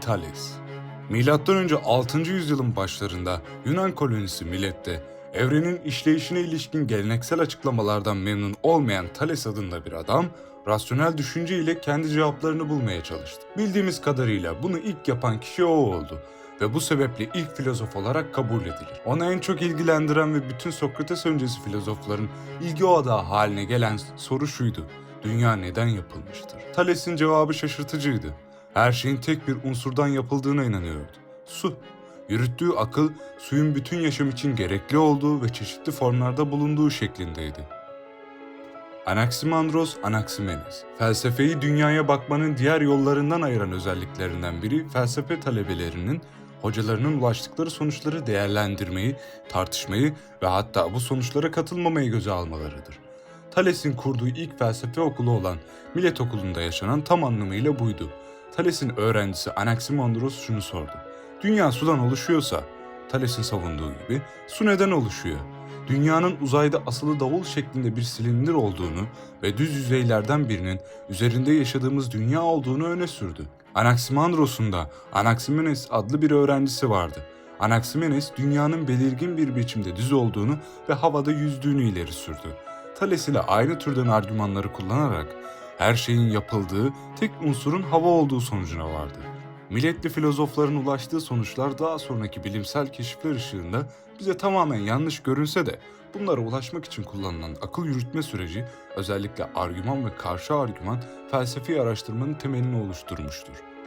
Thales önce 6. yüzyılın başlarında Yunan kolonisi Milet'te evrenin işleyişine ilişkin geleneksel açıklamalardan memnun olmayan Thales adında bir adam, rasyonel düşünce ile kendi cevaplarını bulmaya çalıştı. Bildiğimiz kadarıyla bunu ilk yapan kişi o oldu ve bu sebeple ilk filozof olarak kabul edilir. Ona en çok ilgilendiren ve bütün Sokrates öncesi filozofların ilgi odağı haline gelen soru şuydu. Dünya neden yapılmıştır? Thales'in cevabı şaşırtıcıydı. Her şeyin tek bir unsurdan yapıldığına inanıyordu. Su. Yürüttüğü akıl suyun bütün yaşam için gerekli olduğu ve çeşitli formlarda bulunduğu şeklindeydi. Anaximandros Anaximenes, felsefeyi dünyaya bakmanın diğer yollarından ayıran özelliklerinden biri felsefe talebelerinin hocalarının ulaştıkları sonuçları değerlendirmeyi, tartışmayı ve hatta bu sonuçlara katılmamayı göze almalarıdır. Thales'in kurduğu ilk felsefe okulu olan Milet Okulu'nda yaşanan tam anlamıyla buydu. Thales'in öğrencisi Anaximandros şunu sordu. Dünya sudan oluşuyorsa, Thales'in savunduğu gibi su neden oluşuyor? Dünyanın uzayda asılı davul şeklinde bir silindir olduğunu ve düz yüzeylerden birinin üzerinde yaşadığımız dünya olduğunu öne sürdü. Anaximandros'un da Anaximenes adlı bir öğrencisi vardı. Anaximenes dünyanın belirgin bir biçimde düz olduğunu ve havada yüzdüğünü ileri sürdü. Thales ile aynı türden argümanları kullanarak her şeyin yapıldığı tek unsurun hava olduğu sonucuna vardı. Milletli filozofların ulaştığı sonuçlar daha sonraki bilimsel keşifler ışığında bize tamamen yanlış görünse de bunlara ulaşmak için kullanılan akıl yürütme süreci özellikle argüman ve karşı argüman felsefi araştırmanın temelini oluşturmuştur.